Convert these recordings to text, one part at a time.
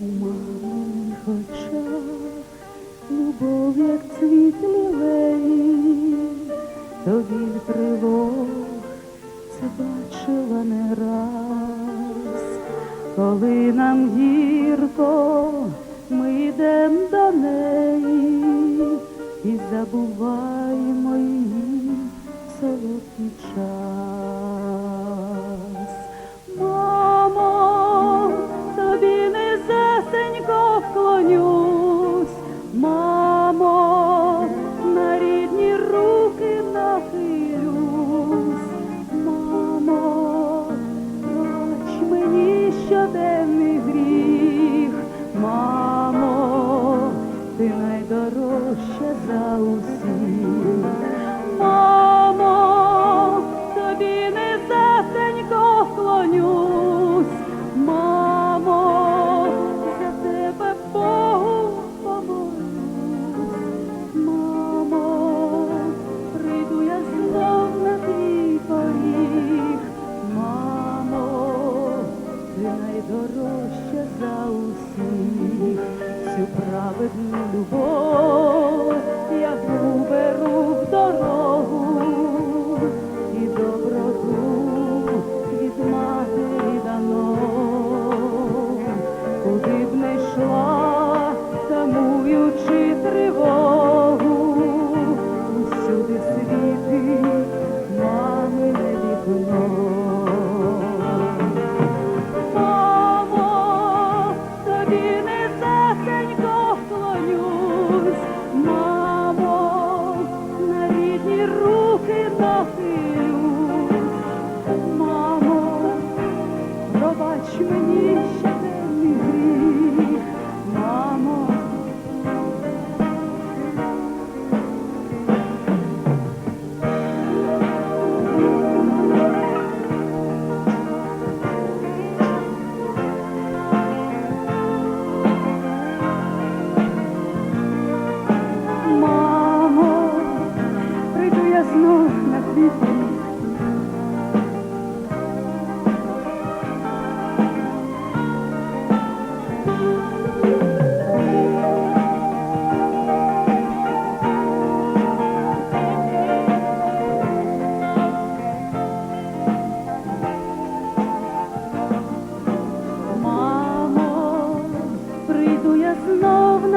У маминих любов, як цвіт лілеї, то це бачила не раз, коли нам гірко, ми йдем до неї і забуваємо її солодкий час. Мамо, ти найдорожча за усіх. Найдорожча за усіх, всю праведну любов я беру в дорогу. І доброту від матері дано, куди б не йшла,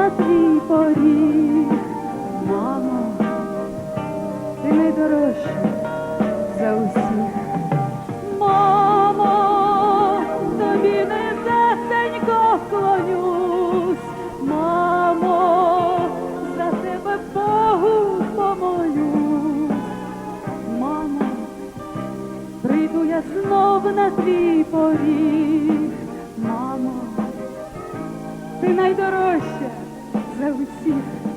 на твій поріг. Мамо, ти найдорожча за усіх. Мамо, тобі низесенько вклонюсь. Мамо, за тебе Богу помолюсь. Мамо, прийду я знов на твій поріг. Мамо, ти найдорожча за усіх.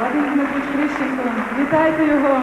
Вадим Дмитрович Крищенко, вітайте його.